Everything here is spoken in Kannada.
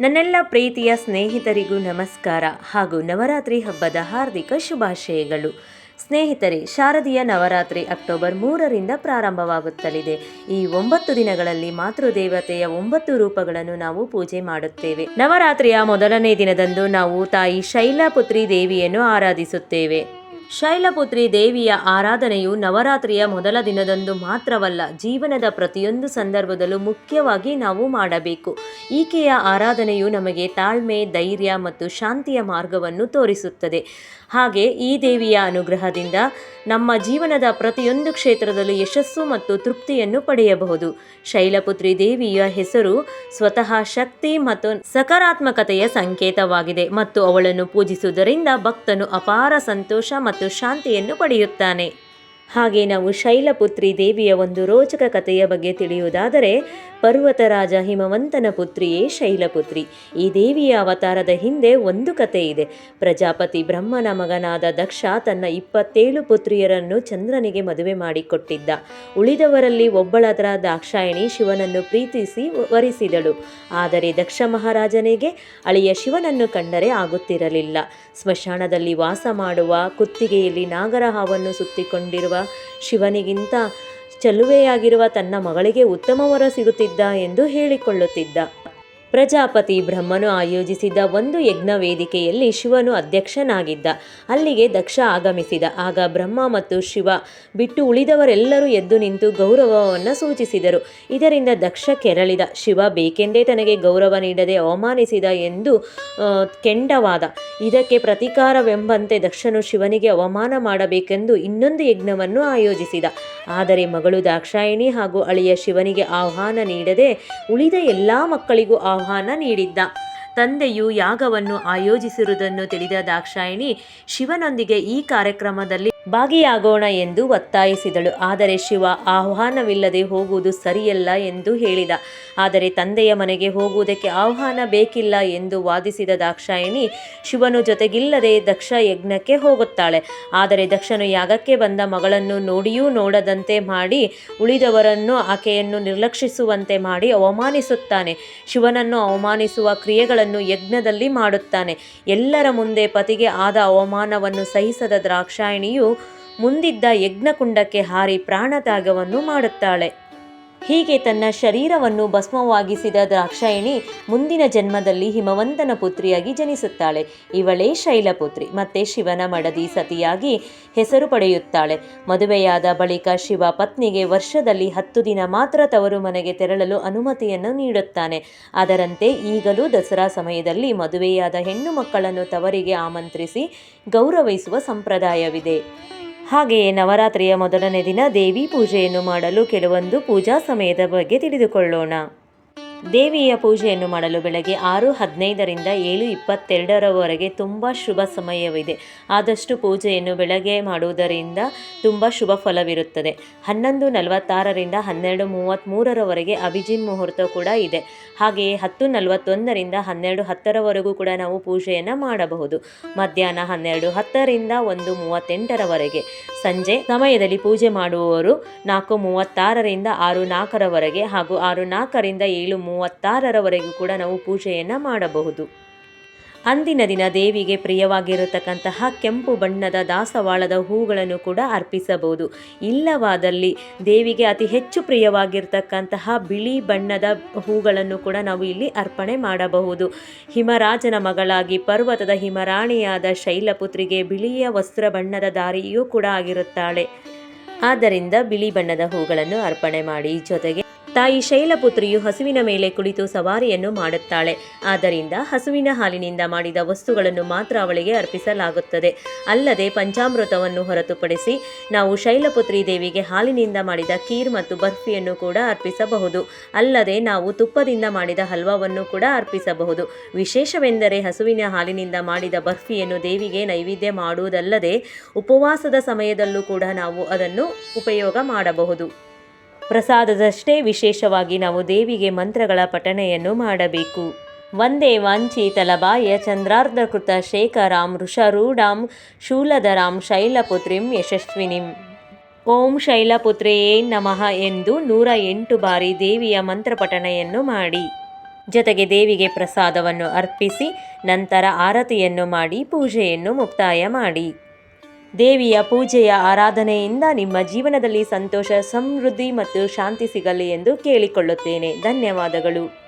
ನನ್ನೆಲ್ಲ ಪ್ರೀತಿಯ ಸ್ನೇಹಿತರಿಗೂ ನಮಸ್ಕಾರ ಹಾಗೂ ನವರಾತ್ರಿ ಹಬ್ಬದ ಹಾರ್ದಿಕ ಶುಭಾಶಯಗಳು. ಸ್ನೇಹಿತರೆ, ಶಾರದೀಯ ನವರಾತ್ರಿ ಅಕ್ಟೋಬರ್ ಮೂರರಿಂದ ಪ್ರಾರಂಭವಾಗುತ್ತಲಿದೆ. ಈ ಒಂಬತ್ತು ದಿನಗಳಲ್ಲಿ ಮಾತೃದೇವತೆಯ ಒಂಬತ್ತು ರೂಪಗಳನ್ನು ನಾವು ಪೂಜೆ ಮಾಡುತ್ತೇವೆ. ನವರಾತ್ರಿಯ ಮೊದಲನೇ ದಿನದಂದು ನಾವು ತಾಯಿ ಶೈಲಪುತ್ರಿ ದೇವಿಯನ್ನು ಆರಾಧಿಸುತ್ತೇವೆ. ಶೈಲಪುತ್ರಿ ದೇವಿಯ ಆರಾಧನೆಯು ನವರಾತ್ರಿಯ ಮೊದಲ ದಿನದಂದು ಮಾತ್ರವಲ್ಲ, ಜೀವನದ ಪ್ರತಿಯೊಂದು ಸಂದರ್ಭದಲ್ಲೂ ಮುಖ್ಯವಾಗಿ ನಾವು ಮಾಡಬೇಕು. ಈಕೆಯ ಆರಾಧನೆಯು ನಮಗೆ ತಾಳ್ಮೆ, ಧೈರ್ಯ ಮತ್ತು ಶಾಂತಿಯ ಮಾರ್ಗವನ್ನು ತೋರಿಸುತ್ತದೆ. ಹಾಗೆ ಈ ದೇವಿಯ ಅನುಗ್ರಹದಿಂದ ನಮ್ಮ ಜೀವನದ ಪ್ರತಿಯೊಂದು ಕ್ಷೇತ್ರದಲ್ಲೂ ಯಶಸ್ಸು ಮತ್ತು ತೃಪ್ತಿಯನ್ನು ಪಡೆಯಬಹುದು. ಶೈಲಪುತ್ರಿ ದೇವಿಯ ಹೆಸರು ಸ್ವತಃ ಶಕ್ತಿ ಮತ್ತು ಸಕಾರಾತ್ಮಕತೆಯ ಸಂಕೇತವಾಗಿದೆ ಮತ್ತು ಅವಳನ್ನು ಪೂಜಿಸುವುದರಿಂದ ಭಕ್ತನು ಅಪಾರ ಸಂತೋಷ ಮತ್ತು ಶಾಂತಿಯನ್ನು ಪಡೆಯುತ್ತಾನೆ. ಹಾಗೆ ನಾವು ಶೈಲಪುತ್ರಿ ದೇವಿಯ ಒಂದು ರೋಚಕ ಕಥೆಯ ಬಗ್ಗೆ ತಿಳಿಯುವುದಾದರೆ ಪರ್ವತರಾಜ ಹಿಮವಂತನ ಪುತ್ರಿಯೇ ಶೈಲಪುತ್ರಿ. ಈ ದೇವಿಯ ಅವತಾರದ ಹಿಂದೆ ಒಂದು ಕತೆ ಇದೆ. ಪ್ರಜಾಪತಿ ಬ್ರಹ್ಮನ ಮಗನಾದ ದಕ್ಷ ತನ್ನ ಇಪ್ಪತ್ತೇಳು ಪುತ್ರಿಯರನ್ನು ಚಂದ್ರನಿಗೆ ಮದುವೆ ಮಾಡಿಕೊಟ್ಟಿದ್ದ. ಉಳಿದವರಲ್ಲಿ ಒಬ್ಬಳದರ ದಾಕ್ಷಾಯಣಿ ಶಿವನನ್ನು ಪ್ರೀತಿಸಿ ವರಿಸಿದಳು. ಆದರೆ ದಕ್ಷ ಮಹಾರಾಜನಿಗೆ ಅಳಿಯ ಶಿವನನ್ನು ಕಂಡರೆ ಆಗುತ್ತಿರಲಿಲ್ಲ. ಸ್ಮಶಾನದಲ್ಲಿ ವಾಸ ಮಾಡುವ ಕುತ್ತಿಗೆಯಲ್ಲಿ ನಾಗರಹಾವನ್ನು ಸುತ್ತಿಕೊಂಡಿರುವ ಶಿವನಿಗಿಂತ ಚೆಲುವೆಯಾಗಿರುವ ತನ್ನ ಮಗಳಿಗೆ ಉತ್ತಮ ವರ ಸಿಗುತ್ತಿದ್ದ ಎಂದು ಹೇಳಿಕೊಳ್ಳುತ್ತಿದ್ದ. ಪ್ರಜಾಪತಿ ಬ್ರಹ್ಮನು ಆಯೋಜಿಸಿದ್ದ ಒಂದು ಯಜ್ಞ ವೇದಿಕೆಯಲ್ಲಿ ಶಿವನು ಅಧ್ಯಕ್ಷನಾಗಿದ್ದ. ಅಲ್ಲಿಗೆ ದಕ್ಷ ಆಗಮಿಸಿದ. ಆಗ ಬ್ರಹ್ಮ ಮತ್ತು ಶಿವ ಬಿಟ್ಟು ಉಳಿದವರೆಲ್ಲರೂ ಎದ್ದು ನಿಂತು ಗೌರವವನ್ನು ಸೂಚಿಸಿದರು. ಇದರಿಂದ ದಕ್ಷ ಕೆರಳಿದ. ಶಿವ ಬೇಕೆಂದೇ ತನಗೆ ಗೌರವ ನೀಡದೆ ಅವಮಾನಿಸಿದ ಎಂದು ಕೆಂಡವಾದ. ಇದಕ್ಕೆ ಪ್ರತೀಕಾರವೆಂಬಂತೆ ದಕ್ಷನು ಶಿವನಿಗೆ ಅವಮಾನ ಮಾಡಬೇಕೆಂದು ಇನ್ನೊಂದು ಯಜ್ಞವನ್ನು ಆಯೋಜಿಸಿದ. ಆದರೆ ಮಗಳು ದಾಕ್ಷಾಯಿಣಿ ಹಾಗೂ ಅಳಿಯ ಶಿವನಿಗೆ ಆಹ್ವಾನ ನೀಡದೆ ಉಳಿದ ಎಲ್ಲ ಮಕ್ಕಳಿಗೂ ಆಹ್ವಾನ ನೀಡಿದ್ದ. ತಂದೆಯು ಯಾಗವನ್ನು ಆಯೋಜಿಸಿರುವುದನ್ನು ತಿಳಿದ ದಾಕ್ಷಾಯಿಣಿ ಶಿವನೊಂದಿಗೆ ಈ ಕಾರ್ಯಕ್ರಮದಲ್ಲಿ ಭಾಗಿಯಾಗೋಣ ಎಂದು ಒತ್ತಾಯಿಸಿದಳು. ಆದರೆ ಶಿವ, ಆಹ್ವಾನವಿಲ್ಲದೆ ಹೋಗುವುದು ಸರಿಯಲ್ಲ ಎಂದು ಹೇಳಿದ. ಆದರೆ ತಂದೆಯ ಮನೆಗೆ ಹೋಗುವುದಕ್ಕೆ ಆಹ್ವಾನ ಬೇಕಿಲ್ಲ ಎಂದು ವಾದಿಸಿದ ದಾಕ್ಷಾಯಿಣಿ ಶಿವನು ಜೊತೆಗಿಲ್ಲದೆ ದಕ್ಷ ಯಜ್ಞಕ್ಕೆ ಹೋಗುತ್ತಾಳೆ. ಆದರೆ ದಕ್ಷನು ಯಾಗಕ್ಕೆ ಬಂದ ಮಗಳನ್ನು ನೋಡಿಯೂ ನೋಡದಂತೆ ಮಾಡಿ, ಉಳಿದವರನ್ನು ಆಕೆಯನ್ನು ನಿರ್ಲಕ್ಷಿಸುವಂತೆ ಮಾಡಿ ಅವಮಾನಿಸುತ್ತಾನೆ. ಶಿವನನ್ನು ಅವಮಾನಿಸುವ ಕ್ರಿಯೆಗಳನ್ನು ಯಜ್ಞದಲ್ಲಿ ಮಾಡುತ್ತಾನೆ. ಎಲ್ಲರ ಮುಂದೆ ಪತಿಗೆ ಆದ ಅವಮಾನವನ್ನು ಸಹಿಸದ ದ್ರಾಕ್ಷಾಯಣಿಯು ಮುಂದಿದ್ದ ಯಜ್ಞಕುಂಡಕ್ಕೆ ಹಾರಿ ಪ್ರಾಣತ್ಯಾಗವನ್ನು ಮಾಡುತ್ತಾಳೆ. ಹೀಗೆ ತನ್ನ ಶರೀರವನ್ನು ಭಸ್ಮವಾಗಿಸಿದ ದ್ರಾಕ್ಷಾಯಿಣಿ ಮುಂದಿನ ಜನ್ಮದಲ್ಲಿ ಹಿಮವಂತನ ಪುತ್ರಿಯಾಗಿ ಜನಿಸುತ್ತಾಳೆ. ಇವಳೇ ಶೈಲಪುತ್ರಿ, ಮತ್ತೆ ಶಿವನ ಮಡದಿ ಸತಿಯಾಗಿ ಹೆಸರು ಪಡೆಯುತ್ತಾಳೆ. ಮದುವೆಯಾದ ಬಳಿಕ ಶಿವ ಪತ್ನಿಗೆ ವರ್ಷದಲ್ಲಿ ಹತ್ತು ದಿನ ಮಾತ್ರ ತವರು ಮನೆಗೆ ತೆರಳಲು ಅನುಮತಿಯನ್ನು ನೀಡುತ್ತಾನೆ. ಅದರಂತೆ ಈಗಲೂ ದಸರಾ ಸಮಯದಲ್ಲಿ ಮದುವೆಯಾದ ಹೆಣ್ಣು ಮಕ್ಕಳನ್ನು ತವರಿಗೆ ಆಮಂತ್ರಿಸಿ ಗೌರವಿಸುವ ಸಂಪ್ರದಾಯವಿದೆ. ಹಾಗೆಯೇ ನವರಾತ್ರಿಯ ಮೊದಲನೇ ದಿನ ದೇವಿ ಪೂಜೆಯನ್ನು ಮಾಡಲು ಕೆಲವೊಂದು ಪೂಜಾ ಸಮಯದ ಬಗ್ಗೆ ತಿಳಿದುಕೊಳ್ಳೋಣ. ದೇವಿಯ ಪೂಜೆಯನ್ನು ಮಾಡಲು ಬೆಳಗ್ಗೆ ಆರು, ಹದಿನೈದರಿಂದ ಏಳು, ಇಪ್ಪತ್ತೆರಡರವರೆಗೆ ತುಂಬ ಶುಭ ಸಮಯವಿದೆ. ಆದಷ್ಟು ಪೂಜೆಯನ್ನು ಬೆಳಗ್ಗೆ ಮಾಡುವುದರಿಂದ ತುಂಬ ಶುಭ ಫಲವಿರುತ್ತದೆ. ಹನ್ನೊಂದು, ನಲವತ್ತಾರರಿಂದ ಹನ್ನೆರಡು ಮೂವತ್ತ್ಮೂರರವರೆಗೆ ಅಭಿಜಿನ್ ಮುಹೂರ್ತ ಕೂಡ ಇದೆ. ಹಾಗೆಯೇ ಹತ್ತು, ನಲವತ್ತೊಂದರಿಂದ ಹನ್ನೆರಡು, ಹತ್ತರವರೆಗೂ ಕೂಡ ನಾವು ಪೂಜೆಯನ್ನು ಮಾಡಬಹುದು. ಮಧ್ಯಾಹ್ನ ಹನ್ನೆರಡು, ಹತ್ತರಿಂದ ಒಂದು, ಮೂವತ್ತೆಂಟರವರೆಗೆ. ಸಂಜೆ ಸಮಯದಲ್ಲಿ ಪೂಜೆ ಮಾಡುವವರು ನಾಲ್ಕು, ಮೂವತ್ತಾರರಿಂದ ಆರು, ನಾಲ್ಕರವರೆಗೆ ಹಾಗೂ ಆರು, ನಾಲ್ಕರಿಂದ ಏಳು ಮೂವತ್ತಾರರವರೆಗೂ ಕೂಡ ನಾವು ಪೂಜೆಯನ್ನು ಮಾಡಬಹುದು. ಅಂದಿನ ದಿನ ದೇವಿಗೆ ಪ್ರಿಯವಾಗಿರತಕ್ಕಂತಹ ಕೆಂಪು ಬಣ್ಣದ ದಾಸವಾಳದ ಹೂಗಳನ್ನು ಕೂಡ ಅರ್ಪಿಸಬಹುದು. ಇಲ್ಲವಾದಲ್ಲಿ ದೇವಿಗೆ ಅತಿ ಹೆಚ್ಚು ಪ್ರಿಯವಾಗಿರ್ತಕ್ಕಂತಹ ಬಿಳಿ ಬಣ್ಣದ ಹೂಗಳನ್ನು ಕೂಡ ನಾವು ಇಲ್ಲಿ ಅರ್ಪಣೆ ಮಾಡಬಹುದು. ಹಿಮರಾಜನ ಮಗಳಾಗಿ ಪರ್ವತದ ಹಿಮರಾಣಿಯಾದ ಶೈಲಪುತ್ರಿಗೆ ಬಿಳಿಯ ವಸ್ತ್ರ ಬಣ್ಣದ ದಾರಿಯೂ ಕೂಡ ಆಗಿರುತ್ತಾಳೆ. ಆದ್ದರಿಂದ ಬಿಳಿ ಬಣ್ಣದ ಹೂಗಳನ್ನು ಅರ್ಪಣೆ ಮಾಡಿ ಜೊತೆಗೆ ತಾಯಿ ಶೈಲಪುತ್ರಿಯು ಹಸುವಿನ ಮೇಲೆ ಕುಳಿತು ಸವಾರಿಯನ್ನು ಮಾಡುತ್ತಾಳೆ. ಆದ್ದರಿಂದ ಹಸುವಿನ ಹಾಲಿನಿಂದ ಮಾಡಿದ ವಸ್ತುಗಳನ್ನು ಮಾತ್ರ ಅವಳಿಗೆ ಅರ್ಪಿಸಲಾಗುತ್ತದೆ. ಅಲ್ಲದೆ ಪಂಚಾಮೃತವನ್ನು ಹೊರತುಪಡಿಸಿ ನಾವು ಶೈಲಪುತ್ರಿ ದೇವಿಗೆ ಹಾಲಿನಿಂದ ಮಾಡಿದ ಖೀರ್ ಮತ್ತು ಬರ್ಫಿಯನ್ನು ಕೂಡ ಅರ್ಪಿಸಬಹುದು. ಅಲ್ಲದೆ ನಾವು ತುಪ್ಪದಿಂದ ಮಾಡಿದ ಹಲ್ವಾವನ್ನು ಕೂಡ ಅರ್ಪಿಸಬಹುದು. ವಿಶೇಷವೆಂದರೆ ಹಸುವಿನ ಹಾಲಿನಿಂದ ಮಾಡಿದ ಬರ್ಫಿಯನ್ನು ದೇವಿಗೆ ನೈವೇದ್ಯ ಮಾಡುವುದಲ್ಲದೆ ಉಪವಾಸದ ಸಮಯದಲ್ಲೂ ಕೂಡ ನಾವು ಅದನ್ನು ಉಪಯೋಗ ಮಾಡಬಹುದು. ಪ್ರಸಾದದಷ್ಟೇ ವಿಶೇಷವಾಗಿ ನಾವು ದೇವಿಗೆ ಮಂತ್ರಗಳ ಪಠಣೆಯನ್ನು ಮಾಡಬೇಕು. ವಂದೇ ವಾಂಛಿತಲಭಾಯ ಚಂದ್ರಾರ್ಧಕೃತ ಶೇಖರಾಂ ಋಷರೂಢಾಂ ಶೂಲಧರಾಂ ಶೈಲಪುತ್ರಿಂ ಯಶಸ್ವಿನಿಂ. ಓಂ ಶೈಲಪುತ್ರೆಯೇ ನಮಃ ಎಂದು ನೂರ ಎಂಟು ಬಾರಿ ದೇವಿಯ ಮಂತ್ರಪಠಣೆಯನ್ನು ಮಾಡಿ. ಜೊತೆಗೆ ದೇವಿಗೆ ಪ್ರಸಾದವನ್ನು ಅರ್ಪಿಸಿ ನಂತರ ಆರತಿಯನ್ನು ಮಾಡಿ ಪೂಜೆಯನ್ನು ಮುಕ್ತಾಯ ಮಾಡಿ. ದೇವಿಯ ಪೂಜೆಯ ಆರಾಧನೆಯಿಂದ ನಿಮ್ಮ ಜೀವನದಲ್ಲಿ ಸಂತೋಷ ಸಮೃದ್ಧಿ ಮತ್ತು ಶಾಂತಿ ಸಿಗಲಿ ಎಂದು ಕೇಳಿಕೊಳ್ಳುತ್ತೇನೆ. ಧನ್ಯವಾದಗಳು.